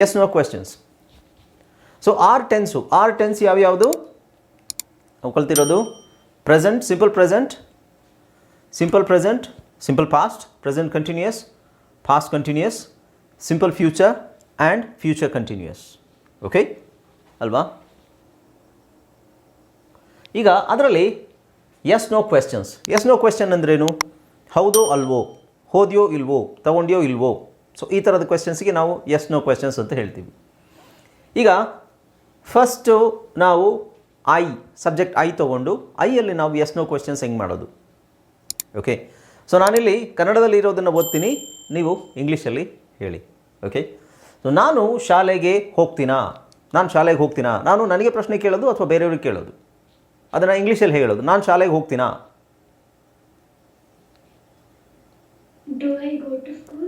Yes no questions so our tense our tense ಯಾವ್ಯಾವುದು ನಾವು ಕಲ್ತಿರೋದು present simple present simple present simple past present continuous past continuous simple future and future continuous okay ಅಲ್ವಾ? ಈಗ ಅದರಲ್ಲಿ yes no questions yes no question ಅಂದ್ರೇನು? ಹೌದೋ ಅಲ್ವೋ? ಹೋದ್ಯೋ ಇಲ್ವೋ? ತಗೊಂಡ್ಯೋ ಇಲ್ವೋ? ಸೊ ಈ ಥರದ ಕ್ವೆಶನ್ಸ್ಗೆ ನಾವು ಎಸ್ ನೋ ಕ್ವೆಶನ್ಸ್ ಅಂತ ಹೇಳ್ತೀವಿ. ಈಗ ಫಸ್ಟು ನಾವು ಐ ಸಬ್ಜೆಕ್ಟ್ ಐ ತೊಗೊಂಡು ಐಯಲ್ಲಿ ನಾವು ಎಸ್ ನೋ ಕ್ವೆಶನ್ಸ್ ಹೆಂಗೆ ಮಾಡೋದು? ಓಕೆ ಸೊ ನಾನಿಲ್ಲಿ ಕನ್ನಡದಲ್ಲಿ ಇರೋದನ್ನು ಓದ್ತೀನಿ, ನೀವು ಇಂಗ್ಲೀಷಲ್ಲಿ ಹೇಳಿ. ಓಕೆ ಸೊ ನಾನು ಶಾಲೆಗೆ ಹೋಗ್ತೀನಾ? ನಾನು ಶಾಲೆಗೆ ಹೋಗ್ತೀನಾ? ನಾನು ನನಗೆ ಪ್ರಶ್ನೆ ಕೇಳೋದು ಅಥವಾ ಬೇರೆಯವ್ರಿಗೆ ಕೇಳೋದು? ಅದನ್ನು ಇಂಗ್ಲೀಷಲ್ಲಿ ಹೇಳೋದು. ನಾನು ಶಾಲೆಗೆ ಹೋಗ್ತೀನಾ?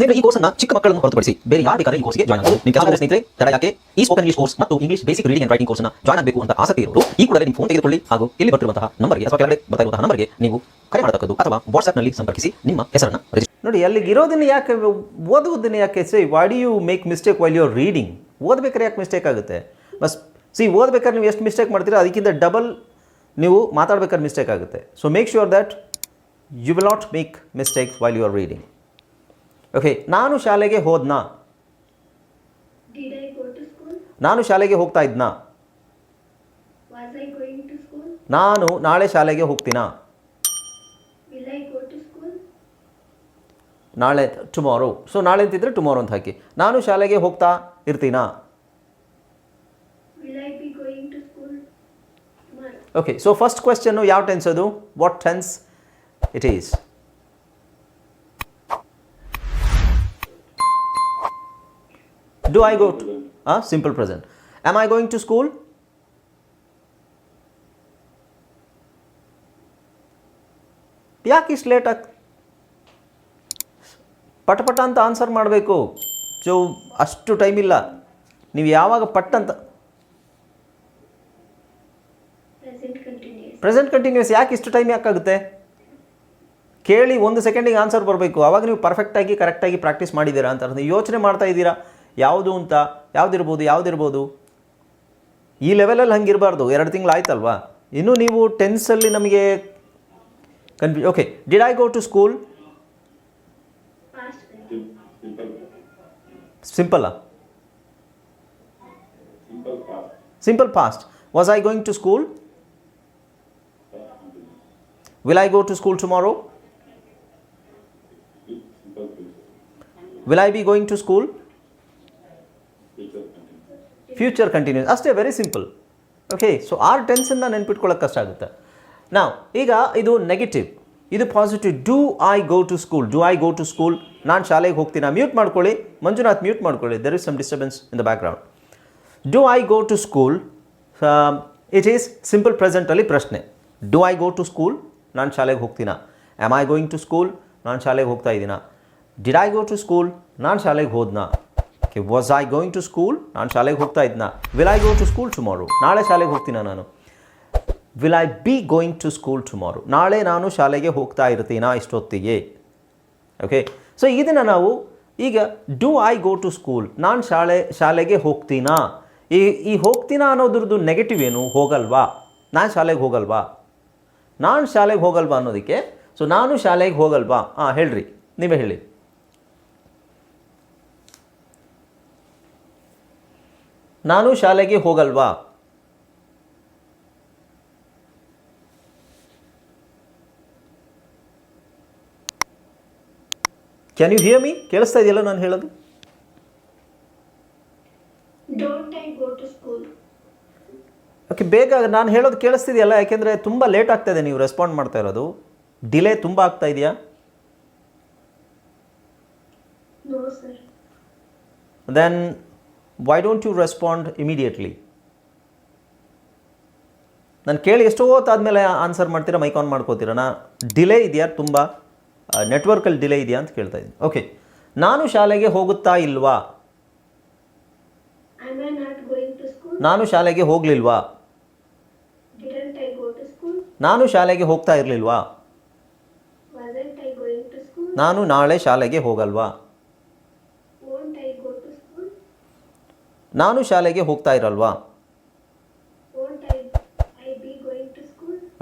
ಸ್ನೇಹಿತರೆ, ಈ ಕೋರ್ಸ್ನ ಚಿಕ್ಕ ಮಕ್ಕಳನ್ನು ಹೊರತುಪಡಿಸಿ ಬೇರೆ ಯಾರು ಬೇಕಾದ್ರೆ ಈ ಕೋರ್ಸ್ಗೆ ಜಾಯ್ನ್ ಆಗಬಹುದು ನಿಮ್ಮ ಕೆಲವು ಸ್ನೇಹಿತರೆ, ತಡ ಯಾಕೆ ಈ ಸ್ಪೋಕನ್ ಇಂಗ್ಲಿಷ್ ಕೋರ್ಸ್ ಮತ್ತು English basic reading and writing ಕೋರ್ಸ್ನ ಜಾಯ್ನ್ ಆಗಬೇಕು ಅಂತ ಆಸಕ್ತಿ ಇರೋರು, ಈ ಕೂಡ ನಿಮ್ಮ ಫೋನ್ ತೆಗೆದುಕೊಳ್ಳಿ ಹಾಗೂ ಇಲ್ಲಿ ಬರ್ತಿರುವಂತಹ ನಂಬರ್ಗೆ ಅಥವಾ ಕೆಳಗಡೆ ಬರ್ತಾ ಇರುವಂತಹ ನಂಬರ್ಗೆ ನೀವು ಕರೆ ಮಾಡತಕ್ಕದ್ದು ಅಥವಾ ವಾಟ್ಸ್ಆಪ್ನಲ್ಲಿ ಸಂಪರ್ಕಿಸಿ ನಿಮ್ಮ ಹೆಸರನ್ನು ನೋಡಿ ಅಲ್ಲಿಗೆ ಇರೋದನ್ನ ಯಾಕೆ ಓದುವುದನ್ನ ಯಾಕೆ say why do you make mistake while your reading ಓದಬೇಕಾದ್ರೆ ಯಾಕೆ ಮಿಸ್ಟೇಕ್ ಆಗುತ್ತೆ? ಬಸ್ ಸಿ ಓದ್ಬೇಕಾದ್ರೆ ನೀವು ಎಷ್ಟು ಮಿಸ್ಟೇಕ್ ಮಾಡ್ತೀರಾ, ಅದಕ್ಕಿಂತ ಡಬಲ್ ನೀವು ಮಾತಾಡ್ಬೇಕಾದ್ರೆ ಮಿಸ್ಟೇಕ್ ಆಗುತ್ತೆ. So make sure that you will not make mistake while you are reading okay ನಾನು ಶಾಲೆಗೆ ಹೋದ್ನಾ? ನಾನು ಶಾಲೆಗೆ ಹೋಗ್ತಾ ಇದ್ನಾ? ನಾನು ನಾಳೆ ಶಾಲೆಗೆ ಹೋಗ್ತೀನಾ? ನಾಳೆ ಟುಮಾರೋ ಸೊ ನಾಳೆ ಅಂತಿದ್ರೆ ಟುಮಾರೋ ಅಂತ ಹಾಕಿ ನಾನು ಶಾಲೆಗೆ ಹೋಗ್ತಾ ಇರ್ತೀನಾ? ಓಕೆ ಸೊ ಫಸ್ಟ್ ಕ್ವೆಶನ್ ಯಾವ ಟೆನ್ಸ್ ಅದು what tense it is do I go to uh, simple present? Am I going to school ಯಾಕೆ ಇಷ್ಟು ಲೇಟಾಗಿ ಆಗ್ ಪಟ ಪಟ ಅಂತ ಆನ್ಸರ್ ಮಾಡಬೇಕು. ಸೊ ಅಷ್ಟು ಟೈಮ್ ಇಲ್ಲ. ನೀವು ಯಾವಾಗ ಪಟ್ ಅಂತ. ಪ್ರೆಸೆಂಟ್ ಕಂಟಿನ್ಯೂಸ್ ಯಾಕೆ ಇಷ್ಟು ಟೈಮ್ ಯಾಕಾಗುತ್ತೆ ಕೇಳಿ ಒಂದು ಸೆಕೆಂಡಿಗೆ ಆನ್ಸರ್ ಬರಬೇಕು. ಆವಾಗ ನೀವು ಪರ್ಫೆಕ್ಟಾಗಿ ಕರೆಕ್ಟಾಗಿ ಪ್ರಾಕ್ಟೀಸ್ ಮಾಡಿದ್ದೀರಾ ಅಂತ. ಯೋಚನೆ ಮಾಡ್ತಾ ಇದ್ದೀರಾ? ಯಾವುದು ಅಂತ, ಯಾವುದಿರ್ಬೋದು ಯಾವುದಿರ್ಬೋದು? ಈ ಲೆವೆಲಲ್ಲಿ ಹಂಗಿರಬಾರ್ದು. ಎರಡು ತಿಂಗಳು ಆಯ್ತಲ್ವಾ? ಇನ್ನೂ ನೀವು ಟೆನ್ಸಲ್ಲಿ ನಮಗೆ confuse okay did I go to school. ಸಿಂಪಲ್ಲಾ simple past was I going to school will I go to school tomorrow will I be going to school future continuous ಅಷ್ಟೇ very simple okay so our ಟೆನ್ಸನ್ನ ನೆನ್ಪಿಟ್ಕೊಳ್ಳೋಕೆ ಕಷ್ಟ ಆಗುತ್ತೆ. ನಾವು ಈಗ ಇದು negative ಇದು positive do I go to school do I go to school ನಾನು ಶಾಲೆಗೆ ಹೋಗ್ತೀನಿ. ಮ್ಯೂಟ್ ಮಾಡ್ಕೊಳ್ಳಿ. ಮಂಜುನಾಥ್ ಮ್ಯೂಟ್ ಮಾಡ್ಕೊಳ್ಳಿ. There is some disturbance in the background do I go to school it is simple ಪ್ರೆಸೆಂಟಲ್ಲಿ ಪ್ರಶ್ನೆ. Do I go to school ನಾನು ಶಾಲೆಗೆ ಹೋಗ್ತೀನಾ? Am I going to school ನಾನು ಶಾಲೆಗೆ ಹೋಗ್ತಾ ಇದ್ದೀನಾ did I go to school ನಾನು ಶಾಲೆಗೆ ಹೋದ್ನಾ? Okay was I going to school ನಾನು ಶಾಲೆಗೆ ಹೋಗ್ತಾ ಇದ್ನ. Will I go to school tomorrow ನಾಳೆ ಶಾಲೆಗೆ ಹೋಗ್ತೀನ ನಾನು? Will I be going to school tomorrow ನಾಳೆ ನಾನು ಶಾಲೆಗೆ ಹೋಗ್ತಾ ಇರ್ತೀನಾ ಇಷ್ಟೊತ್ತಿಗೆ? ಓಕೆ ಸೊ ಇದನ್ನು ನಾವು ಈಗ do I go to school ನಾನು ಶಾಲೆ, ಶಾಲೆಗೆ ಹೋಗ್ತೀನಾ? ಈ ಈ ಹೋಗ್ತೀನಾ ಅನ್ನೋದ್ರದ್ದು ನೆಗೆಟಿವ್ ಏನು? ಹೋಗಲ್ವಾ? ನಾನು ಶಾಲೆಗೆ ಹೋಗಲ್ವಾ? ನಾನು ಶಾಲೆಗೆ ಹೋಗಲ್ವಾ ಅನ್ನೋದಕ್ಕೆ? ಸೊ ನಾನು ಶಾಲೆಗೆ ಹೋಗಲ್ವಾ? ಹಾಂ ಹೇಳ್ರಿ. ನೀವೇ ಹೇಳಿ. ನಾನು ಶಾಲೆಗೆ ಹೋಗಲ್ವಾ? ಕ್ಯಾನ್ ಯು ಹಿಯರ್ ಮೀ ಕೇಳಿಸ್ತಾ ಇದೆಯಲ್ಲ ನಾನು ಹೇಳೋದು? ಓಕೆ ಬೇಗ ನಾನು ಹೇಳೋದು ಕೇಳಿಸ್ತಿದೆಯಲ್ಲ ಯಾಕೆಂದರೆ ತುಂಬ ಲೇಟ್ ಆಗ್ತಾ ಇದೆ ನೀವು ರೆಸ್ಪಾಂಡ್ ಮಾಡ್ತಾ ಇರೋದು. ಡಿಲೇ ತುಂಬ ಆಗ್ತಾ ಇದೆಯಾ? No, sir. Don't you respond immediately respond immediately ನಾನು ಕೇಳಿ ಎಷ್ಟೋ ಹೊತ್ತಾದಮೇಲೆ ಆನ್ಸರ್ ಮಾಡ್ತೀರಾ ಮೈಕ್ ಆನ್ ಮಾಡ್ಕೋತೀರಾ ನಾ ಡಿಲೇ ಇದೆಯಾ ತುಂಬ ನೆಟ್ವರ್ಕಲ್ಲಿ ಡಿಲೇ ಇದೆಯಾ ಅಂತ ಕೇಳ್ತಾ ಇದ್ದೀನಿ ಓಕೆ ನಾನು ಶಾಲೆಗೆ ಹೋಗುತ್ತಾ ಇಲ್ವಾ Am not going to school? ನಾನು ಶಾಲೆಗೆ ಹೋಗಲಿಲ್ವಾ Didn't I go to school? ನಾನು ಶಾಲೆಗೆ ಹೋಗ್ತಾ ಇರಲಿಲ್ವಾ Wasn't I going to school? ನಾನು ನಾಳೆ ಶಾಲೆಗೆ ಹೋಗಲ್ವಾ Won't I go to school? ನಾನು ಶಾಲೆಗೆ ಹೋಗ್ತಾ ಇರಲ್ವಾ?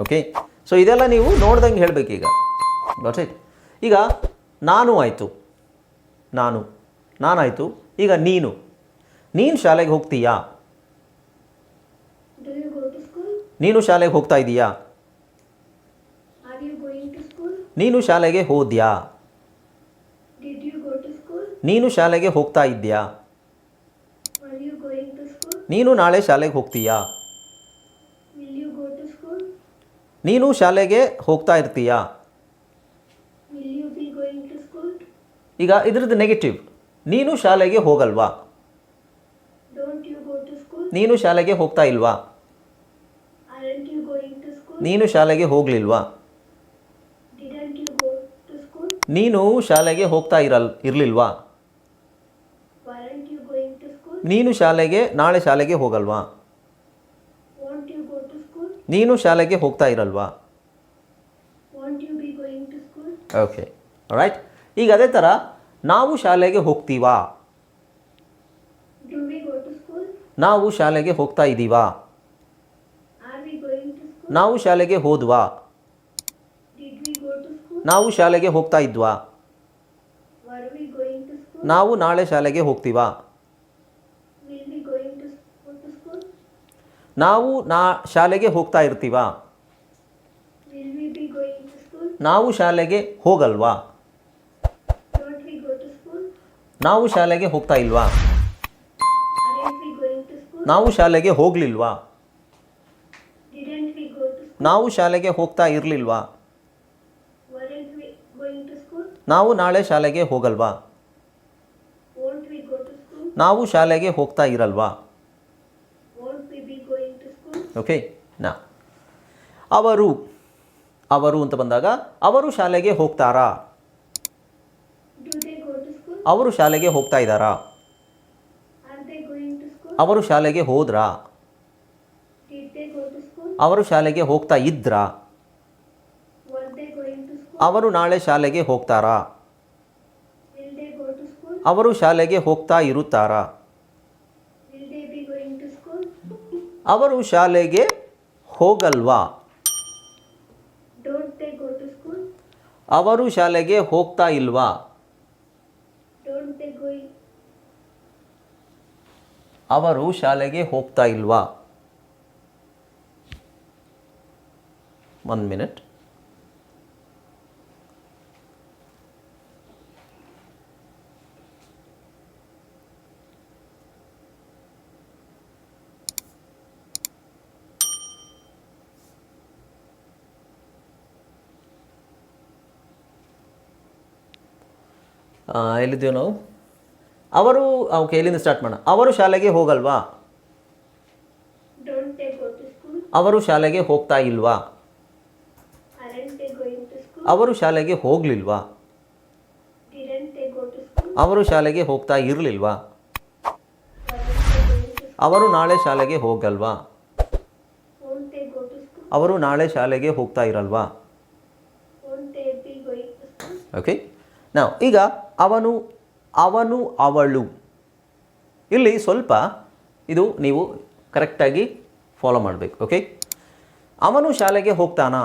ಓಕೆ ಸೊ ಇದೆಲ್ಲ ನೀವು ನೋಡ್ದಂಗೆ ಹೇಳಬೇಕೀಗ ಗಾಟ್ ಇಟ್ ಈಗ ನಾನು ಆಯಿತು. ನಾನು. ನಾನಾಯಿತು ಈಗ ನೀನು. ನೀನು ಶಾಲೆಗೆ ಹೋಗ್ತೀಯಾ? ನೀನು ಶಾಲೆಗೆ ಹೋಗ್ತಾ school? ನೀನು ಶಾಲೆಗೆ ಹೋದ್ಯಾ? ನೀನು ಶಾಲೆಗೆ ಹೋಗ್ತಾ ಇದ್ಯಾ Were you going to school? ನೀನು ನಾಳೆ ಶಾಲೆಗೆ ಹೋಗ್ತೀಯಾ? ನೀನು ಶಾಲೆಗೆ ಹೋಗ್ತಾ ಇರ್ತೀಯಾ? ಈಗ ಇದ್ರದ್ದು ನೆಗೆಟಿವ್ ನೀನು ಶಾಲೆಗೆ ಹೋಗಲ್ವಾ? ನೀನು ಶಾಲೆಗೆ ಹೋಗ್ತಾ ಇಲ್ವಾ? ನೀನು ಶಾಲೆಗೆ ಹೋಗಲಿಲ್ವಾ? ನೀನು ಶಾಲೆಗೆ ಹೋಗ್ತಾ ಇರಲ್ ಇರಲಿಲ್ವಾ? ನೀನು ಶಾಲೆಗೆ ನಾಳೆ ಶಾಲೆಗೆ ಹೋಗಲ್ವಾ? ನೀನು ಶಾಲೆಗೆ ಹೋಗ್ತಾ ಇರಲ್ವಾ? ಓಕೆ ರೈಟ್ ಈಗ ಅದೇ ಥರ ನಾವು ಶಾಲೆಗೆ ಹೋಗ್ತೀವಾ? ನಾವು ಶಾಲೆಗೆ ಹೋಗ್ತಾ ಇದ್ದೀವಾ? ನಾವು ಶಾಲೆಗೆ ಹೋದ್ವಾ? ನಾವು ಶಾಲೆಗೆ ಹೋಗ್ತಾ ಇದ್ವಾ? ನಾವು ನಾಳೆ ಶಾಲೆಗೆ ಹೋಗ್ತೀವಾ Will we going to go to school? ನಾವು ನಾ ಶಾಲೆಗೆ ಹೋಗ್ತಾ ಇರ್ತೀವ? ನಾವು ಶಾಲೆಗೆ ಹೋಗಲ್ವಾ? ನಾವು ಶಾಲೆಗೆ ಹೋಗ್ತಾ ಇಲ್ವಾ? ನಾವು ಶಾಲೆಗೆ ಹೋಗ್ಲಿಲ್ವಾ? ನಾವು ಶಾಲೆಗೆ ಹೋಗ್ತಾ ಇರಲಿಲ್ವಾ? ನಾವು ನಾಳೆ ಶಾಲೆಗೆ ಹೋಗಲ್ವಾ? ನಾವು ಶಾಲೆಗೆ ಹೋಗ್ತಾ ಇರಲ್ವಾ? ಓಕೆ ನಾ ಅವರು ಅವರು ಅಂತ ಬಂದಾಗ ಅವರು ಶಾಲೆಗೆ ಹೋಗ್ತಾರಾ? ಅವರು ಶಾಲೆಗೆ ಹೋಗ್ತಾ ಇದ್ದಾರಾ? ಅವರು ಶಾಲೆಗೆ ಹೋದ್ರ? ಅವರು ಶಾಲೆಗೆ ಹೋಗ್ತಾ ಇದ್ರ? ಅವರು ನಾಳೆ ಶಾಲೆಗೆ ಹೋಗ್ತಾರಾ? ಅವರು ಶಾಲೆಗೆ ಹೋಗ್ತಾ ಇರುತ್ತಾರಾ? ಅವರು ಶಾಲೆಗೆ ಹೋಗಲ್ವಾ? ಅವರು ಶಾಲೆಗೆ ಹೋಗ್ತಾ ಇಲ್ವಾ? ಅವರು ಶಾಲೆಗೆ ಹೋಗ್ತಾ ಇಲ್ವಾ ಒನ್ ಮಿನಿಟ್ ಎಲ್ಲಿದ್ದೀವಿ ನಾವು? ಅವರು ಓಕೆ ಎಲ್ಲಿಂದ ಸ್ಟಾರ್ಟ್ ಮಾಡೋಣ? ಅವರು ಶಾಲೆಗೆ ಹೋಗಲ್ವಾ? ಅವರು ಶಾಲೆಗೆ ಹೋಗ್ತಾ ಇಲ್ವಾ? ಅವರು ಶಾಲೆಗೆ ಹೋಗ್ಲಿಲ್ವಾ? ಅವರು ಶಾಲೆಗೆ ಹೋಗ್ತಾ ಇರಲಿಲ್ವಾ? ಅವರು ನಾಳೆ ಶಾಲೆಗೆ ಹೋಗಲ್ವಾ? ಅವರು ನಾಳೆ ಶಾಲೆಗೆ ಹೋಗ್ತಾ ಇರಲ್ವಾ? ಓಕೆ ನಾವು ಈಗ ಅವನು ಅವನು ಅವಳು. ಇಲ್ಲಿ ಸ್ವಲ್ಪ ಇದು ನೀವು ಕರೆಕ್ಟಾಗಿ ಫಾಲೋ ಮಾಡಬೇಕು ಓಕೆ ಅವನು ಶಾಲೆಗೆ ಹೋಗ್ತಾನಾ?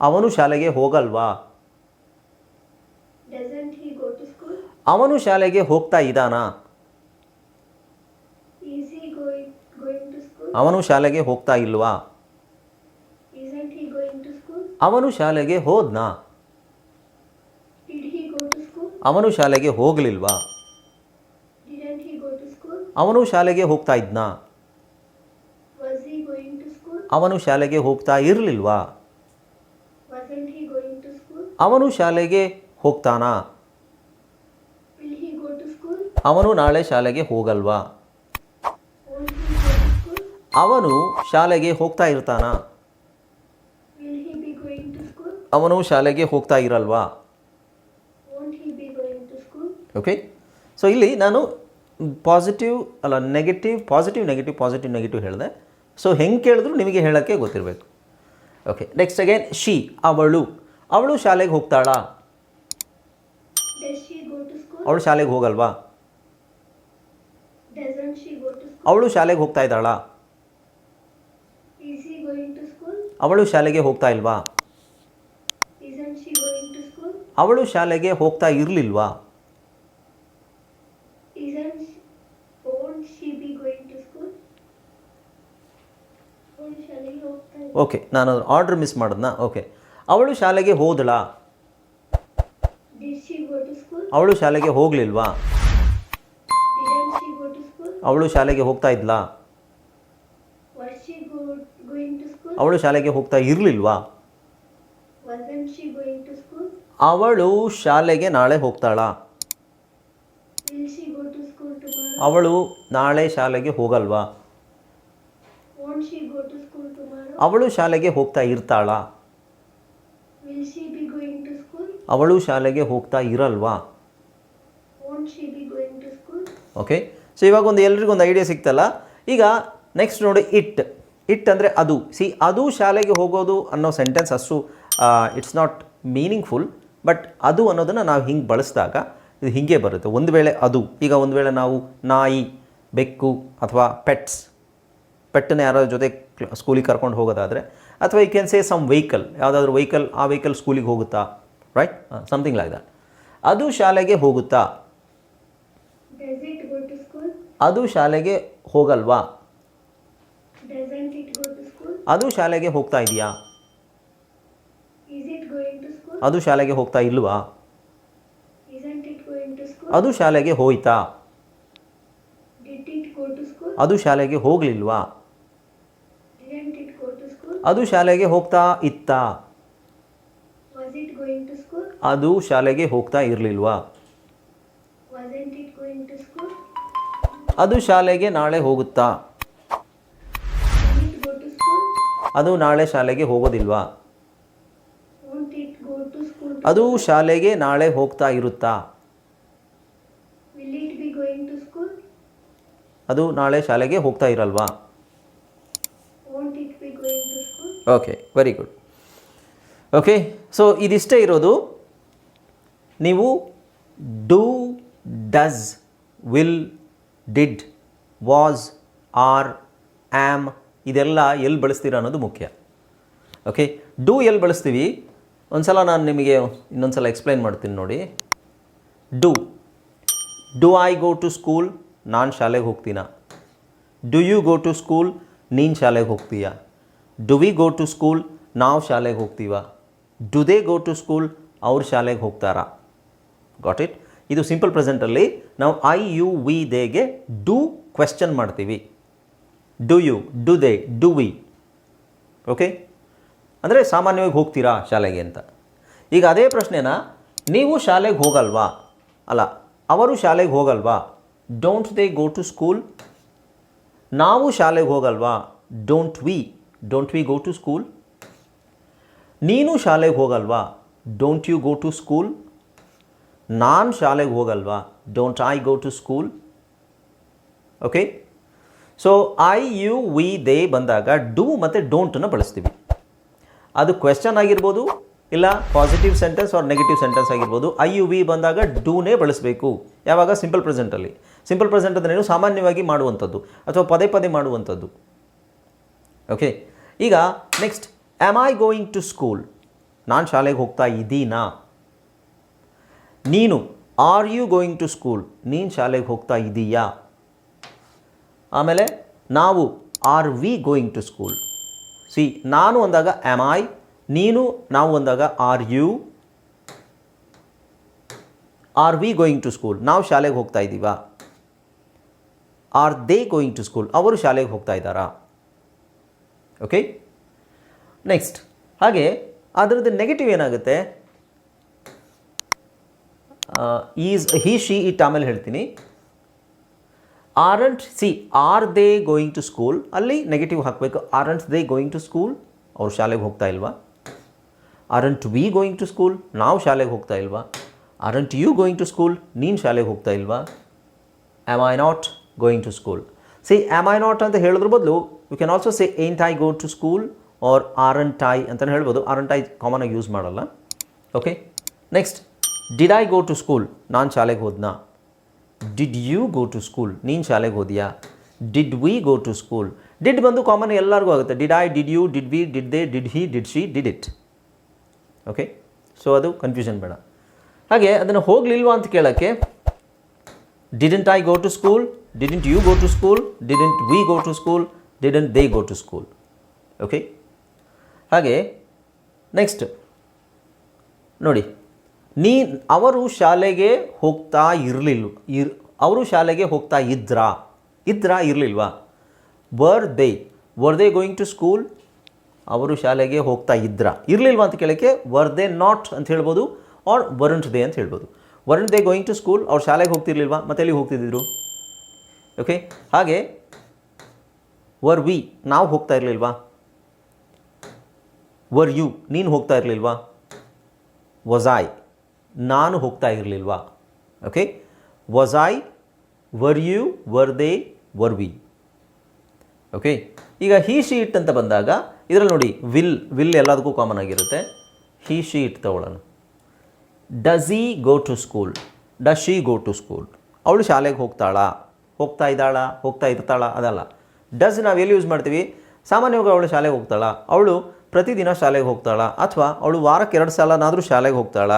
ಅವನು ಶಾಲೆಗೆ ಹೋಗಲ್ವಾ? ಅವನು ಶಾಲೆಗೆ ಹೋಗ್ತಾ ಇದ್ದಾನಾ? Is he going going to school? ಅವನು ಶಾಲೆಗೆ ಹೋಗ್ತಾ ಇಲ್ವಾ? Isn't he going to school? ಅವನು ಶಾಲೆಗೆ ಹೋದ್ನಾ Did he go to school? ಅವನು ಶಾಲೆಗೆ ಹೋಗಲಿಲ್ವಾ? ಅವನು ಶಾಲೆಗೆ ಹೋಗ್ತಾ ಇದ್ನ? ಅವನು ಶಾಲೆಗೆ ಹೋಗ್ತಾ ಇರಲಿಲ್ವಾ? ಅವನು ಶಾಲೆಗೆ ಹೋಗ್ತಾನಾ? ಅವನು ನಾಳೆ ಶಾಲೆಗೆ ಹೋಗಲ್ವಾ? ಅವನು ಶಾಲೆಗೆ ಹೋಗ್ತಾ ಇರ್ತಾನಾ? ಅವನು ಶಾಲೆಗೆ ಹೋಗ್ತಾ ಇರಲ್ವಾ Won't he be going to school? Okay so ಇಲ್ಲಿ ನಾನು ಪಾಸಿಟಿವ್ ಅಲ್ಲ negative positive negative positive negative ಹೇಳಿದೆ. ಸೊ ಹೆಂಗೆ ಕೇಳಿದ್ರು ನಿಮಗೆ ಹೇಳೋಕ್ಕೆ ಗೊತ್ತಿರಬೇಕು. ಓಕೆ ನೆಕ್ಸ್ಟ್ ಅಗೇನ್ ಶಿ ಅವಳು. ಅವಳು ಶಾಲೆಗೆ ಹೋಗ್ತಾಳಾ? ಅವಳು ಶಾಲೆಗೆ ಹೋಗಲ್ವಾ? ಅವಳು ಶಾಲೆಗೆ ಹೋಗ್ತಾ ಇದ್ದಾಳಾ? ಅವಳು ಶಾಲೆಗೆ ಹೋಗ್ತಾ ಇಲ್ವಾ? ಅವಳು ಶಾಲೆಗೆ ಹೋಗ್ತಾ ಇರಲಿಲ್ವಾ Isn't she, won't she be going to school? Won't ಶಾಲೆಗೆ ಹೋಗ್ತಾ ಇಲ್ಲ. ಓಕೆ ನಾನು ಆರ್ಡರ್ ಮಿಸ್ ಮಾಡೋದ್ನ? ಓಕೆ. ಅವಳು ಶಾಲೆಗೆ ಹೋದಳ? ಅವಳು ಶಾಲೆಗೆ ಹೋಗ್ಲಿಲ್ವಾ? ಅವಳು ಶಾಲೆಗೆ ಹೋಗ್ತಾ ಇದ್ಲ? ಅವಳು ಶಾಲೆಗೆ ಹೋಗ್ತಾ ಇರ್ಲಿಲ್ವಾ? ಅವಳು ಶಾಲೆಗೆ ನಾಳೆ ಹೋಗ್ತಾಳ? ಅವಳು ನಾಳೆ ಶಾಲೆಗೆ ಹೋಗಲ್ವಾ? ಅವಳು ಶಾಲೆಗೆ ಹೋಗ್ತಾ ಇರ್ತಾಳ? ಅವಳು ಶಾಲೆಗೆ ಹೋಗ್ತಾ ಇರಲ್ವಾ? ಓಕೆ ಸೊ ಇವಾಗ ಒಂದು ಎಲ್ರಿಗೂ ಒಂದು ಐಡಿಯಾ ಸಿಕ್ತಲ್ಲ? ಈಗ ನೆಕ್ಸ್ಟ್ ನೋಡಿ ಇಟ್ ಇಟ್ ಅಂದರೆ ಅದು. ಸಿ ಅದು ಶಾಲೆಗೆ ಹೋಗೋದು ಅನ್ನೋ ಸೆಂಟೆನ್ಸ್ ಅಷ್ಟು ಇಟ್ಸ್ ನಾಟ್ ಮೀನಿಂಗ್ಫುಲ್ ಬಟ್ ಅದು ಅನ್ನೋದನ್ನು ನಾವು ಹಿಂಗೆ ಬಳಸಿದಾಗ ಇದು ಹೀಗೆ ಬರುತ್ತೆ. ಒಂದು ವೇಳೆ ಅದು. ಈಗ ಒಂದು ವೇಳೆ ನಾವು ನಾಯಿ ಬೆಕ್ಕು ಅಥವಾ ಪೆಟ್ಸ್ ಪೆಟ್ಟನ್ನು ಯಾರೋ ಜೊತೆ ಸ್ಕೂಲಿಗೆ ಕರ್ಕೊಂಡು ಹೋಗೋದಾದರೆ ಅಥವಾ you can say some vehicle ಯಾವುದಾದ್ರು ವೆಹಿಕಲ್ ಆ ವೆಹಿಕಲ್ ಸ್ಕೂಲಿಗೆ ಹೋಗುತ್ತಾ ರೈಟ್ ಸಮಥಿಂಗ್ ಲೈಕ್ ದಟ್ ಅದು ಶಾಲೆಗೆ ಹೋಗುತ್ತಾ? ಅದು ಶಾಲೆಗೆ ಹೋಗಲ್ವಾ? ಅದು ಶಾಲೆಗೆ ಹೋಗ್ತಾ ಇದೆಯಾ? ಅದು ಶಾಲೆಗೆ ಹೋಗ್ತಾ ಇಲ್ವಾ? ಅದು ಶಾಲೆಗೆ ಹೋಯ್ತಾ? ಅದು ಶಾಲೆಗೆ ಹೋಗಲಿಲ್ವಾ Didn't it go to school? ಅದು ಶಾಲೆಗೆ ಹೋಗ್ತಾ ಇತ್ತ? ಅದು ಶಾಲೆಗೆ ಹೋಗ್ತಾ ಇರಲಿಲ್ವಾ? ಅದು ಶಾಲೆಗೆ ನಾಳೆ ಹೋಗುತ್ತಾ? ಅದು ನಾಳೆ ಶಾಲೆಗೆ ಹೋಗೋದಿಲ್ವಾ? ಅದು ಶಾಲೆಗೆ ನಾಳೆ ಹೋಗ್ತಾ ಇರುತ್ತಾ? ಅದು ನಾಳೆ ಶಾಲೆಗೆ ಹೋಗ್ತಾ ಇರಲ್ವಾ? Okay very good okay so ಇದಿಷ್ಟೇ ಇರೋದು. ನೀವು do does will did was are am ಇದೆಲ್ಲ ಎಲ್ಲಿ ಬಳಸ್ತೀರಾ ಅನ್ನೋದು ಮುಖ್ಯ. ಓಕೆ ಡೂ ಎಲ್ಲಿ ಬಳಸ್ತೀವಿ? ಒಂದು ಸಲ ನಾನು ನಿಮಗೆ ಇನ್ನೊಂದು ಸಲ ಎಕ್ಸ್ಪ್ಲೈನ್ ಮಾಡ್ತೀನಿ ನೋಡಿ. Do do I go to school ನಾನು ಶಾಲೆಗೆ ಹೋಗ್ತೀನ? Do you go to school ನೀನು ಶಾಲೆಗೆ ಹೋಗ್ತೀಯಾ? Do we go to school ನಾವು ಶಾಲೆಗೆ ಹೋಗ್ತೀವ? Do they go to school ಅವ್ರು ಶಾಲೆಗೆ ಹೋಗ್ತಾರಾ? ಗಾಟ್ ಇಟ್ ಇದು ಸಿಂಪಲ್ ಪ್ರೆಸೆಂಟಲ್ಲಿ ನಾವು ಐ ಯು ವಿ ದೇಗೆ ಡು ಕ್ವೆಶ್ಚನ್ ಮಾಡ್ತೀವಿ. Do you do they do we okay ಅಂದರೆ ಸಾಮಾನ್ಯವಾಗಿ ಹೋಗ್ತೀರಾ ಶಾಲೆಗೆ ಅಂತ. ಈಗ ಅದೇ ಪ್ರಶ್ನೆನ ನೀವು ಶಾಲೆಗೆ ಹೋಗಲ್ವಾ? ಅಲ್ಲ, ಅವರು ಶಾಲೆಗೆ ಹೋಗಲ್ವಾ? Don't they go to school ನಾವು ಶಾಲೆಗೆ ಹೋಗಲ್ವಾ? Don't we don't we go to school ನೀನು ಶಾಲೆಗೆ ಹೋಗಲ್ವಾ? Don't you go to school ನಾನು ಶಾಲೆಗೆ ಹೋಗಲ್ವಾ? Don't I go to school okay so I you we they ಬಂದಾಗ ಡೂ ಮತ್ತು ಡೋಂಟನ್ನು ಬಳಸ್ತೀವಿ. ಅದು ಕ್ವೆಶ್ಚನ್ ಆಗಿರ್ಬೋದು, ಇಲ್ಲ positive sentence or negative sentence ಆಗಿರ್ಬೋದು ಐ ಯು ವಿ ಬಂದಾಗ ಡೂನೇ ಬಳಸಬೇಕು. ಯಾವಾಗ? ಸಿಂಪಲ್ ಪ್ರೆಸೆಂಟಲ್ಲಿ ಸಿಂಪಲ್ ಪ್ರೆಸೆಂಟ್ ಅದನ್ನೇನು ಸಾಮಾನ್ಯವಾಗಿ ಮಾಡುವಂಥದ್ದು ಅಥವಾ ಪದೇ ಪದೇ ಮಾಡುವಂಥದ್ದು. ಓಕೆ ಈಗ next am I going to school ನಾನು ಶಾಲೆಗೆ ಹೋಗ್ತಾ ಇದ್ದೀನಾ ನೀನು are you going to school ನೀನು ಶಾಲೆಗೆ ಹೋಗ್ತಾ ಇದ್ದೀಯಾ ಆಮೇಲೆ, ನಾವು are we going to school see ನಾನು ಅಂದಾಗ ಆಮ್ ಐ ನೀನು, ನಾವು ಅಂದಾಗ are you are we going to school ನಾವು ಶಾಲೆಗೆ ಹೋಗ್ತಾ ಇದ್ದೀವಾ are they going to school ಅವರು ಶಾಲೆಗೆ ಹೋಗ್ತಾ ಇದ್ದಾರಾ? ಓಕೆ ನೆಕ್ಸ್ಟ್ ಹಾಗೆ, ಅದರದ್ದು ನೆಗೆಟಿವ್ ಏನಾಗುತ್ತೆ? ಈಸ್ ಹಿ ಶಿ ಇಟ್ ಆಮೇಲೆ ಹೇಳ್ತೀನಿ. Aren't see are they going to school ಅಲ್ಲಿ ನೆಗೆಟಿವ್ ಹಾಕಬೇಕು. Aren't they going to school ಅವ್ರು ಶಾಲೆಗೆ ಹೋಗ್ತಾ ಇಲ್ವಾ? ಆರ್ ಅಂಟ್ ವಿ ಗೋಯಿಂಗ್ ಟು ಸ್ಕೂಲ್ ನಾವು ಶಾಲೆಗೆ ಹೋಗ್ತಾ ಇಲ್ವಾ? ಆರ್ ಅಂಟ್ ಯು ಗೋಯಿಂಗ್ ಟು ಸ್ಕೂಲ್ ನೀನು ಶಾಲೆಗೆ ಹೋಗ್ತಾ ಇಲ್ವಾ? Am I not going to school see am I not ಅಂತ ಹೇಳೋದ್ರ ಬದಲು you can also say ain't I go to school or aren't I ಅಂತಲೇ ಹೇಳ್ಬೋದು. ಆರ್ ಅಂಡ್ ಟೈ ಕಾಮನ್ ಆಗಿ ಯೂಸ್ ಮಾಡಲ್ಲ. Okay next did I go to school ನಾನು ಶಾಲೆಗೆ ಹೋದ್ನಾ? Did you go to school ನೀನು ಶಾಲೆಗೆ ಹೋದ್ಯಾ? Did we go to school did ಬಂದು common ಎಲ್ಲರಿಗೂ ಆಗುತ್ತೆ. Did I did you did we did they did he did she did it okay so ಅದು confusion ಬೇಡ. ಹಾಗೆ ಅದನ್ನು ಹೋಗಲಿಲ್ವಾ ಅಂತ ಕೇಳೋಕ್ಕೆ didn't I go to school didn't you go to school didn't we go to school didn't they go to school okay ಹಾಗೆ next ನೋಡಿ, ನೀ, ಅವರು ಶಾಲೆಗೆ ಹೋಗ್ತಾ ಇರಲಿಲ್ಲ ಇರ್, ಅವರು ಶಾಲೆಗೆ ಹೋಗ್ತಾ ಇದ್ರಾ? ಇದ್ರಾ ಇರಲಿಲ್ವಾ? Were they were they going to school ಅವರು ಶಾಲೆಗೆ ಹೋಗ್ತಾ ಇದ್ರಾ? ಇರಲಿಲ್ವಾ ಅಂತ ಕೇಳೋಕ್ಕೆ ವರ್ ದೇ ನಾಟ್ ಅಂತ ಹೇಳ್ಬೋದು ಆರ್ ವರಂಟ್ ದೇ ಅಂತ ಹೇಳ್ಬೋದು. Weren't they going to school ಅವ್ರು ಶಾಲೆಗೆ ಹೋಗ್ತಿರ್ಲಿಲ್ವಾ? ಮತ್ತೆ ಎಲ್ಲಿ ಹೋಗ್ತಿದ್ದರು ಓಕೆ ಹಾಗೆ ವರ್ ವಿ ನಾವು ಹೋಗ್ತಾ ಇರಲಿಲ್ವಾ? ವರ್ ಯು ನೀನು ಹೋಗ್ತಾ ಇರಲಿಲ್ವಾ? ಐ ನಾನು ಹೋಗ್ತಾ ಇರಲಿಲ್ವಾ? Okay I were you were they were we okay ಈಗ ಹೀ ಶೀಟ್ ಅಂತ ಬಂದಾಗ, ಇದರಲ್ಲಿ ನೋಡಿ ವಿಲ್ ವಿಲ್ ಎಲ್ಲದಕ್ಕೂ ಕಾಮನ್ ಆಗಿರುತ್ತೆ. ಹೀ ಶೀಟ್ ತಗೊಳ್ಳೋಣ. Does he go to school does she go to school ಅವಳು ಶಾಲೆಗೆ ಹೋಗ್ತಾಳಾ? ಹೋಗ್ತಾ ಇದ್ದಾಳ? ಹೋಗ್ತಾ ಇರ್ತಾಳ? ಅದಲ್ಲ. ಡಸ್ ನಾವು ಎಲ್ಲಿ ಯೂಸ್ ಮಾಡ್ತೀವಿ? ಸಾಮಾನ್ಯವಾಗಿ ಅವಳು ಶಾಲೆಗೆ ಹೋಗ್ತಾಳ? ಅವಳು ಪ್ರತಿದಿನ ಶಾಲೆಗೆ ಹೋಗ್ತಾಳ? ಅಥವಾ ಅವಳು ವಾರಕ್ಕೆ ಎರಡು ಸಲನಾದರೂ ಶಾಲೆಗೆ ಹೋಗ್ತಾಳ?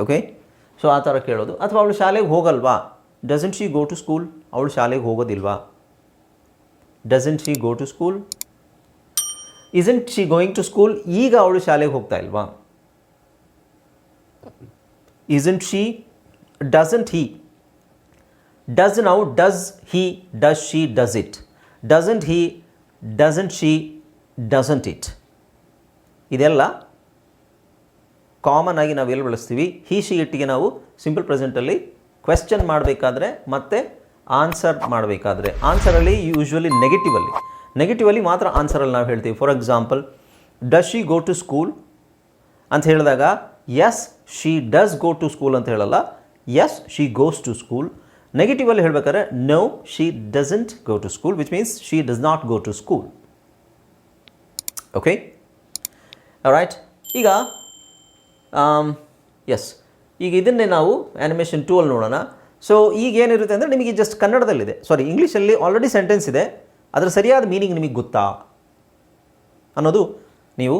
ಓಕೆ ಸೊ ಆ ಥರ ಕೇಳೋದು. ಅಥವಾ ಅವಳು ಶಾಲೆಗೆ ಹೋಗಲ್ವಾ? Doesn't she go to school ಅವಳು ಶಾಲೆಗೆ ಹೋಗೋದಿಲ್ವಾ? Doesn't she go to school isn't she going to school ಈಗ ಅವಳು ಶಾಲೆಗೆ ಹೋಗ್ತಾ ಇಲ್ವಾ? Isn't she doesn't he does ನಾವು does he does she does it doesn't he doesn't she doesn't it ಇದೆಲ್ಲ common ಆಗಿ ನಾವು ಎಲ್ಲಿ ಬಳಸ್ತೀವಿ? ಹಿ ಶಿ ಇಟ್ಟಿಗೆ ನಾವು ಸಿಂಪಲ್ ಪ್ರೆಸೆಂಟಲ್ಲಿ ಕ್ವೆಶ್ಚನ್ ಮಾಡಬೇಕಾದ್ರೆ ಮತ್ತು ಆನ್ಸರ್ ಮಾಡಬೇಕಾದ್ರೆ. ಆನ್ಸರಲ್ಲಿ ಯೂಶ್ವಲಿ ನೆಗೆಟಿವಲ್ಲಿ ನೆಗೆಟಿವಲ್ಲಿ ಮಾತ್ರ ಆನ್ಸರಲ್ಲಿ ನಾವು ಹೇಳ್ತೀವಿ. For example does she go to school ಅಂತ ಹೇಳಿದಾಗ yes she does go to school ಅಂತ ಹೇಳಲ್ಲ. Yes she goes to school ನೆಗೆಟಿವಲ್ಲಿ ಹೇಳ್ಬೇಕಾದ್ರೆ no she doesn't go to school which means she does not go to school okay right ಈಗ yes ಈಗ ಇದನ್ನೇ ನಾವು animation two ಅಲ್ಲಿ ನೋಡೋಣ. ಸೊ ಈಗ ಏನಿರುತ್ತೆ ಅಂದರೆ ನಿಮಗೆ ಜಸ್ಟ್ ಕನ್ನಡದಲ್ಲಿದೆ. ಸಾರಿ ಇಂಗ್ಲೀಷಲ್ಲಿ ಆಲ್ರೆಡಿ ಸೆಂಟೆನ್ಸ್ ಇದೆ. ಅದರ ಸರಿಯಾದ ಮೀನಿಂಗ್ ನಿಮಗೆ ಗೊತ್ತಾ? ಅನ್ನೋದು ನೀವು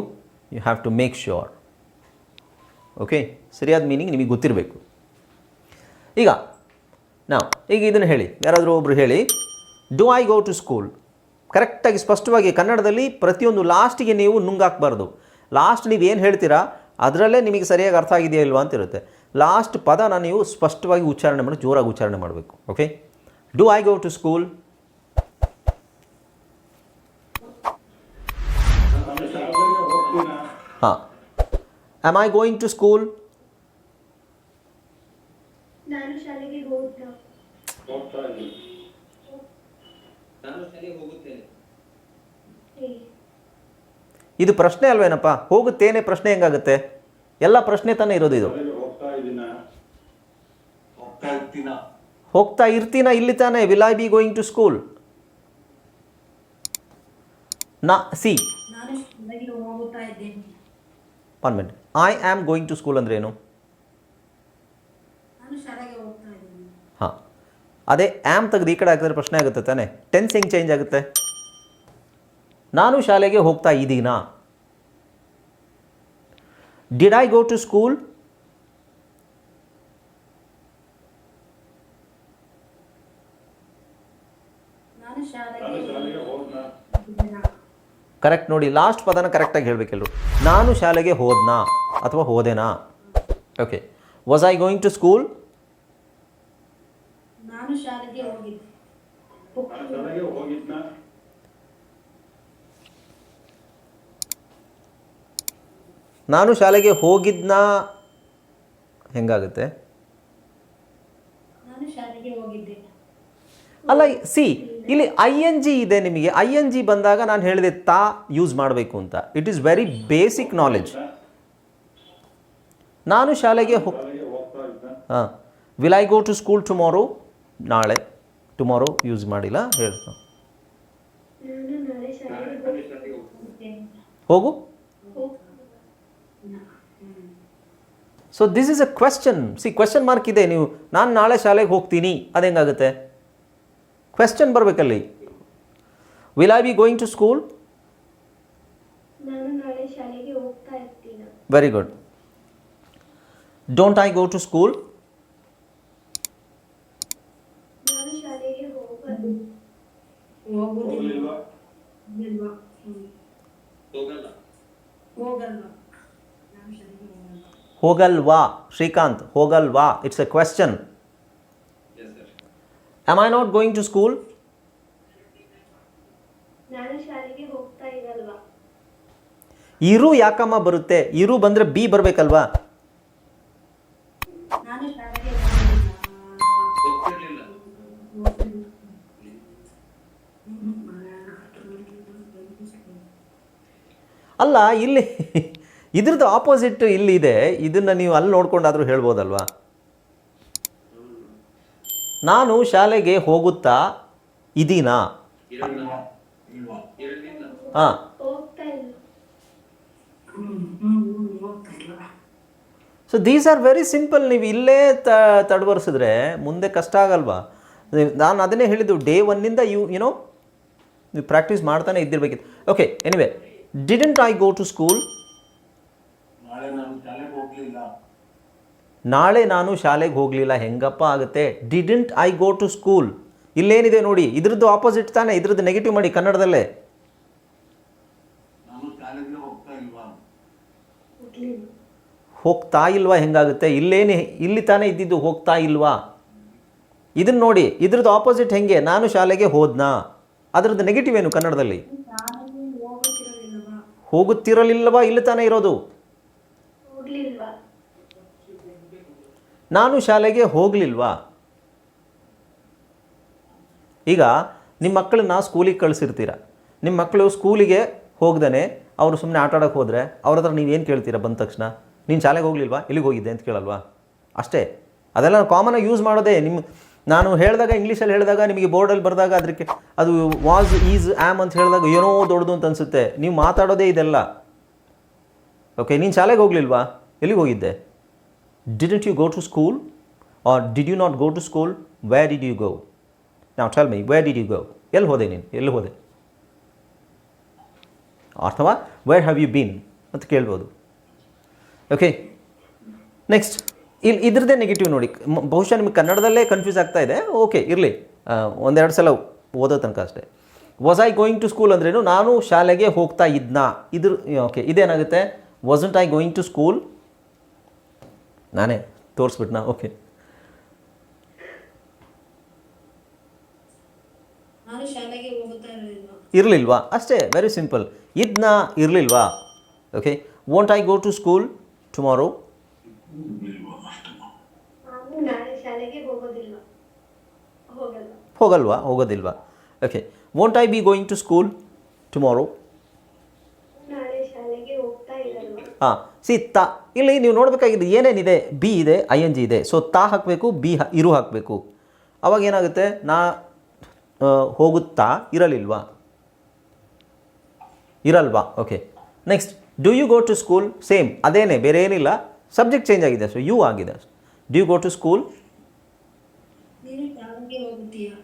you have to make sure okay ಸರಿಯಾದ ಮೀನಿಂಗ್ ನಿಮಗೆ ಗೊತ್ತಿರಬೇಕು. ಈಗ ನಾವು ಈಗ ಇದನ್ನು ಹೇಳಿ. ಯಾರಾದರೂ ಒಬ್ಬರು ಹೇಳಿ do I go to school ಕರೆಕ್ಟಾಗಿ ಸ್ಪಷ್ಟವಾಗಿ ಕನ್ನಡದಲ್ಲಿ ಪ್ರತಿಯೊಂದು ಲಾಸ್ಟಿಗೆ ನೀವು ನುಂಗಾಕಬಾರ್ದು. ಲಾಸ್ಟ್ ನೀವು ಏನು ಹೇಳ್ತೀರಾ, ಅದರಲ್ಲೇ ನಿಮಗೆ ಸರಿಯಾಗಿ ಅರ್ಥ ಆಗಿದೆಯಾ ಇಲ್ವಾ ಅಂತ ಇರುತ್ತೆ ಲಾಸ್ಟ್ ಪದನ ನೀವು ಸ್ಪಷ್ಟವಾಗಿ ಉಚ್ಚಾರಣೆ ಮಾಡಿ, ಜೋರಾಗಿ ಉಚ್ಚಾರಣೆ ಮಾಡಬೇಕು. Okay do I go to school ಹಾಂ. Am I going to school ಏ ಇದು ಪ್ರಶ್ನೆ ಅಲ್ವೇನಪ್ಪ? ಹೋಗುತ್ತೇನೆ ಪ್ರಶ್ನೆ ಹೆಂಗಾಗುತ್ತೆ? ಎಲ್ಲ ಪ್ರಶ್ನೆ ತಾನೇ ಇರೋದು ಇದು. ಹೋಗ್ತಾ ಹೋಗ್ತಾ ಇರ್ತೀನ? ಹೋಗ್ತಾ ಇರ್ತೀನ? ಇಲ್ಲಿ ತಾನೇ. Will I be going to school ನಾ ಸಿ. ನಾನು ಇದ್ದೇನೆ. One minute I am going to school ಅಂದ್ರೆ ಏನು ನಾನು ಶಾಲೆಗೆ ಹೋಗ್ತಾ ಇದ್ದೇನೆ ಹಾಂ ಅದೇ ಆ್ಯಮ್ ತೆಗೆದು ಈ ಕಡೆ ಹಾಕಿದ್ರೆ ಪ್ರಶ್ನೆ ಆಗುತ್ತೆ ತಾನೆ. ಟೆನ್ಸ್ ಹೆಂಗೆ ಚೇಂಜ್ ಆಗುತ್ತೆ? ನಾನು ಶಾಲೆಗೆ ಹೋಗ್ತಾ ಇದ್ದೀನಾ? Did I go to school ನಾನು ಶಾಲೆಗೆ ಶಾಲೆಗೆ ಕರೆಕ್ಟ್ ನೋಡಿ ಲಾಸ್ಟ್ ಪದನ ಕರೆಕ್ಟಾಗಿ ಹೇಳಬೇಕೆಲ್ಲರು ನಾನು ಶಾಲೆಗೆ ಹೋದ್ನಾ ಅಥವಾ ಹೋದೆನಾ? Okay was I going to school ನಾನು ಶಾಲೆಗೆ ಹೋಗಿದ್ದೆ. ನಾನು ಶಾಲೆಗೆ ಹೋಗಿದ್ನ. ನಾನು ಶಾಲೆಗೆ ಹೋಗಿದ್ನಾ? ಹೆಂಗಾಗುತ್ತೆ? ನಾನು ಶಾಲೆಗೆ ಹೋಗಿದ್ದೆ. ಅಲ್ಲ ಸಿ ಇಲ್ಲಿ ಐ ಎನ್ ಜಿ ಇದೆ ನಿಮಗೆ. ಐ ಎನ್ ಜಿ ಬಂದಾಗ ನಾನು ಹೇಳಿದೆ ತಾ ಯೂಸ್ ಮಾಡಬೇಕು ಅಂತ. It is very basic knowledge ನಾನು ಶಾಲೆಗೆ ಹೋಗ್ ಹೋಗ್ತಾ ಇದ್ದ ಹಾಂ. Will I go to school tomorrow ನಾಳೆ ಟುಮಾರೋ ಯೂಸ್ ಮಾಡಿಲ್ಲ ಹೇಳಿ. ಹೋಗು. So this is a question see question mark ಇದೆ. ನೀವು ನಾನು ನಾಳೆ ಶಾಲೆಗೆ ಹೋಗ್ತೀನಿ. ಅದು ಹೆಂಗಾಗುತ್ತೆ? Question ಬರಬೇಕಲ್ಲಿ. Will I be going to school very good don't I go to school ನಾನು ಶಾಲೆಗೆ ಹೋಗಲು ಹೋಗುದಿಲ್ವಾ ಇಲ್ವಾ. ಹೋಗಲ್ಲ. ಹೋಗಲ್ಲ. ಹೋಗಲ್ವಾ? ಶ್ರೀಕಾಂತ್ ಹೋಗಲ್ವಾ? It's a question am I not going to school ಇರು ಯಾಕಮ್ಮ ಬರುತ್ತೆ? ಇರು ಬಂದ್ರೆ ಬಿ ಬರಬೇಕಲ್ವಾ? ಅಲ್ಲ, ಇಲ್ಲಿ ಇದ್ರದ್ದು ಆಪೋಸಿಟ್ ಇಲ್ಲಿ ಇದೆ. ಇದನ್ನು ನೀವು ಅಲ್ಲಿ ನೋಡ್ಕೊಂಡಾದರೂ ಹೇಳ್ಬೋದಲ್ವಾ? ನಾನು ಶಾಲೆಗೆ ಹೋಗುತ್ತಾ ಇದೀನಾ? ಹಾಂ. So these are very simple ನೀವು ಇಲ್ಲೇ ತ, ತಡವರ್ಸಿದ್ರೆ ಮುಂದೆ ಕಷ್ಟ ಆಗಲ್ವಾ? ನಾನು ಅದನ್ನೇ ಹೇಳಿದ್ದು ಡೇ ಒನ್ನಿಂದ ಯು ಯುನೋ ನೀವು ಪ್ರಾಕ್ಟೀಸ್ ಮಾಡ್ತಾನೆ ಇದ್ದಿರ್ಬೇಕಿತ್ತು. Okay anyway didn't I go to school ನಾಳೆ ನಾನು ಶಾಲೆಗೆ ಹೋಗ್ಲಿಲ್ಲ. ಹೆಂಗಪ್ಪ ಆಗುತ್ತೆ? Didn't I go to school ಇಲ್ಲೇನಿದೆ ನೋಡಿ ಇದ್ರದ್ದು ಆಪೋಸಿಟ್ ತಾನೆ ಇದ್ರದ್ದು ನೆಗೆಟಿವ್ ಮಾಡಿ ಕನ್ನಡದಲ್ಲೇ. ಹೋಗ್ತಾ ಇಲ್ವಾ? ಹೆಂಗಾಗುತ್ತೆ? ಇಲ್ಲೇನು ಇಲ್ಲಿ ತಾನೇ ಇದ್ದಿದ್ದು ಹೋಗ್ತಾ ಇಲ್ವಾ? ಇದನ್ನು ನೋಡಿ ಇದ್ರದ್ದು ಆಪೋಸಿಟ್ ಹೆಂಗೆ? ನಾನು ಶಾಲೆಗೆ ಹೋದ್ನಾ? ಅದರದ್ದು ನೆಗೆಟಿವ್ ಏನು ಕನ್ನಡದಲ್ಲಿ? ಹೋಗುತ್ತಿರಲಿಲ್ಲವಾ? ಇಲ್ಲಿ ತಾನೇ ಇರೋದು. ನಾನು ಶಾಲೆಗೆ ಹೋಗಲಿಲ್ವಾ? ಈಗ ನಿಮ್ಮ ಮಕ್ಕಳನ್ನ ಸ್ಕೂಲಿಗೆ ಕಳಿಸಿರ್ತೀರ? ನಿಮ್ಮ ಮಕ್ಕಳು ಸ್ಕೂಲಿಗೆ ಹೋಗ್ದೇ ಅವರು ಸುಮ್ಮನೆ ಆಟ ಆಡೋಕ್ಕೆ ಹೋದರೆ ಅವ್ರ ಹತ್ರ ನೀವೇನು ಕೇಳ್ತೀರಾ ಬಂದ ತಕ್ಷಣ? ನೀನು ಶಾಲೆಗೆ ಹೋಗಲಿಲ್ವಾ? ಎಲ್ಲಿಗೆ ಹೋಗಿದ್ದೆ ಅಂತ ಕೇಳಲ್ವಾ? ಅಷ್ಟೇ. ಅದೆಲ್ಲ ಕಾಮನಾಗಿ ಯೂಸ್ ಮಾಡೋದೇ ನಿಮ್ಮ ನಾನು ಹೇಳಿದಾಗ ಇಂಗ್ಲೀಷಲ್ಲಿ ಹೇಳಿದಾಗ, ನಿಮಗೆ ಬೋರ್ಡಲ್ಲಿ ಬರೆದಾಗ ಅದಕ್ಕೆ ಅದು ವಾಸ್ ಈಸ್ ಆ್ಯಮ್ ಅಂತ ಹೇಳಿದಾಗ ಏನೋ ದೊಡ್ಡದು ಅಂತ ಅನಿಸುತ್ತೆ. ನೀವು ಮಾತಾಡೋದೇ ಇದೆಲ್ಲ. ಓಕೆ ನೀನು ಶಾಲೆಗೆ ಹೋಗಲಿಲ್ವಾ? ಎಲ್ಲಿಗೆ ಹೋಗಿದ್ದೆ? Didn't you go to school or did you not go to school where did you go ನಾವು tell my where did you go ಎಲ್ಲಿ ಹೋದೆ ನೀನು? ಎಲ್ಲಿ ಹೋದೆ? ಅಥವಾ ವೇರ್ ಹ್ಯಾವ್ ಯು ಬೀನ್ ಅಂತ ಕೇಳ್ಬೋದು. ಓಕೆ ನೆಕ್ಸ್ಟ್ ಇಲ್ಲಿ ಇದ್ರದ್ದೇ ನೆಗೆಟಿವ್ ನೋಡಿ. ಬಹುಶಃ ನಿಮಗೆ ಕನ್ನಡದಲ್ಲೇ ಕನ್ಫ್ಯೂಸ್ ಆಗ್ತಾ ಇದೆ. ಓಕೆ ಇರಲಿ. ಒಂದೆರಡು ಸಲ ಓದೋ ತನಕ ಅಷ್ಟೇ. Was I going to school ಅಂದ್ರೇನು ನಾನು ಶಾಲೆಗೆ ಹೋಗ್ತಾ ಇದ್ನಾ? ಇದ್ರ okay ಇದೇನಾಗುತ್ತೆ? Wasn't I going to school ನಾನೇ ತೋರಿಸ್ಬಿಟ್ನಾ? ಓಕೆ ಇರಲಿಲ್ವಾ? ಅಷ್ಟೇ ವೆರಿ ಸಿಂಪಲ್ ಇದನ್ನ ಇರಲಿಲ್ವಾ? Okay won't I go to school tomorrow ನಾನು ನಾಳೆ ಶಾಲೆಗೆ ಹೋಗೋದಿಲ್ಲ ಹೋಗಲ್ಲ ಹೋಗಲ್ವಾ? ಹೋಗೋದಿಲ್ವಾ? Okay won't I be going to school tomorrow ನಾಳೆ ಶಾಲೆಗೆ ಹೋಗ್ತಾ ಇರಲ್ವಾ? ಹಾಂ. ಸಿ ತಾ ಇಲ್ಲಿ ನೀವು ನೋಡಬೇಕಾಗಿದ್ದು ಏನೇನಿದೆ? ಬಿ ಇದೆ ಐ ಎನ್ ಜಿ ಇದೆ. ಸೊ ತಾ ಹಾಕಬೇಕು ಬಿ ಇರು ಹಾಕಬೇಕು. ಅವಾಗ ಏನಾಗುತ್ತೆ? ನಾ ಹೋಗುತ್ತಾ? ಇರಲಿಲ್ವಾ? ಇರಲ್ವಾ? Okay next do you go to school same ಅದೇನೇ ಬೇರೆ ಏನಿಲ್ಲ ಸಬ್ಜೆಕ್ಟ್ ಚೇಂಜ್ ಆಗಿದೆ. ಸೊ ಯು ಆಗಿದೆ. Do you go to school ನೀನು ಶಾಲೆಗೆ ಹೋಗುತ್ತೀಯಾ